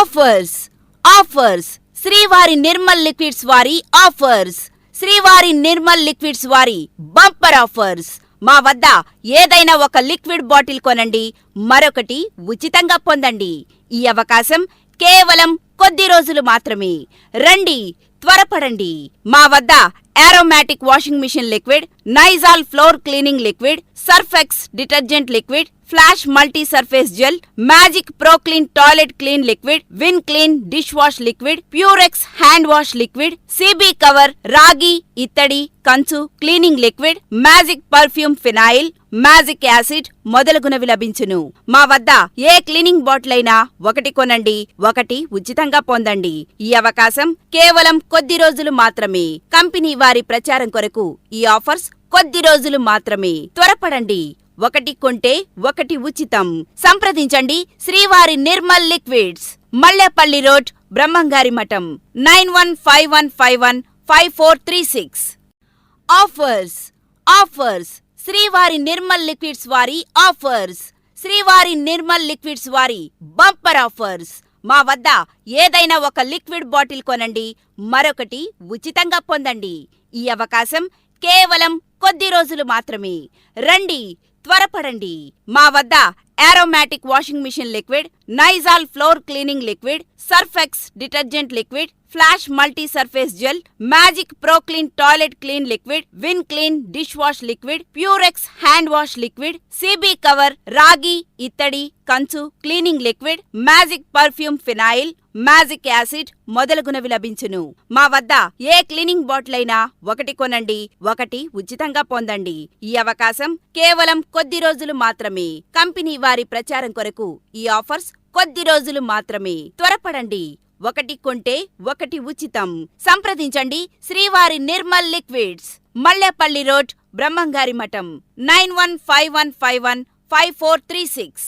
Offers offers. Srivari Nirmal liquids వారి offers. Srivari Nirmal liquids వారి bumper offers. మా వద్ద ఏదైనా ఒక లిక్విడ్ బాటిల్ కొనండి మరొకటి ఉచితంగా పొందండి. ఈ అవకాశం కేవలం కొద్ది రోజులు మాత్రమే. రండి త్వరపడండి. మా వద్ద aromatic washing machine liquid నైజాల్ floor cleaning liquid Surfex detergent liquid flash multi surface gel magic pro clean toilet clean liquid win clean dish wash liquid Purex hand wash liquid CB cover రాగి ఇత్తడి కంచు cleaning liquid magic perfume phenyl magic acid మొదలగునవి లభించును. మా వద్ద ఏ cleaning bottle అయినా ఒకటి కొనండి. ఒకటి ఉచితంగా పొందండి. ఈ అవకాశం కేవలం కొద్ది రోజులు మాత్రమే. కంపెనీ వారి ప్రచారం కొరకు ఈ ఆఫర్స్ కొద్ది రోజులు మాత్రమే. త్వరపడండి. ఒకటి కొంటే ఒకటి ఉచితం. సంప్రదించండి శ్రీవారి Nirmal liquids. Mallepalli road Brahmamgari Matham. Nine one five one five one five four three six. Offers offers. Srivari Nirmal liquids వారి ఆఫర్స్. శ్రీవారి నిర్మల్ లిక్విడ్స్ వారి బంపర్ ఆఫర్స్. మా వద్ద ఏదైనా ఒక లిక్విడ్ బాటిల్ కొనండి మరొకటి ఉచితంగా పొందండి. ఈ అవకాశం కేవలం కొద్ది రోజులు మాత్రమే. రండి త్వరపడండి. మా వద్ద aromatic washing machine liquid నైజాల్ floor cleaning liquid Surfex detergent liquid flash multi surface gel magic pro clean toilet clean liquid win clean dish wash liquid Purex hand wash liquid CB cover రాగి ఇత్తడి కంచు cleaning liquid magic perfume phenyl magic acid మొదలగునవి లభించును. మా వద్ద ఏ cleaning bottle అయినా ఒకటి కొనండి ఒకటి ఉచితంగా పొందండి. ఈ అవకాశం కేవలం కొద్ది రోజులు మాత్రమే. కంపెనీ వారి ప్రచారం కొరకు ఈ ఆఫర్స్ కొద్ది రోజులు మాత్రమే. త్వరపడండి. ఒకటి కొంటే ఒకటి ఉచితం. సంప్రదించండి శ్రీవారి Nirmal liquids Mallepalli road Brahmamgari Matham nine one five one five one five four three six.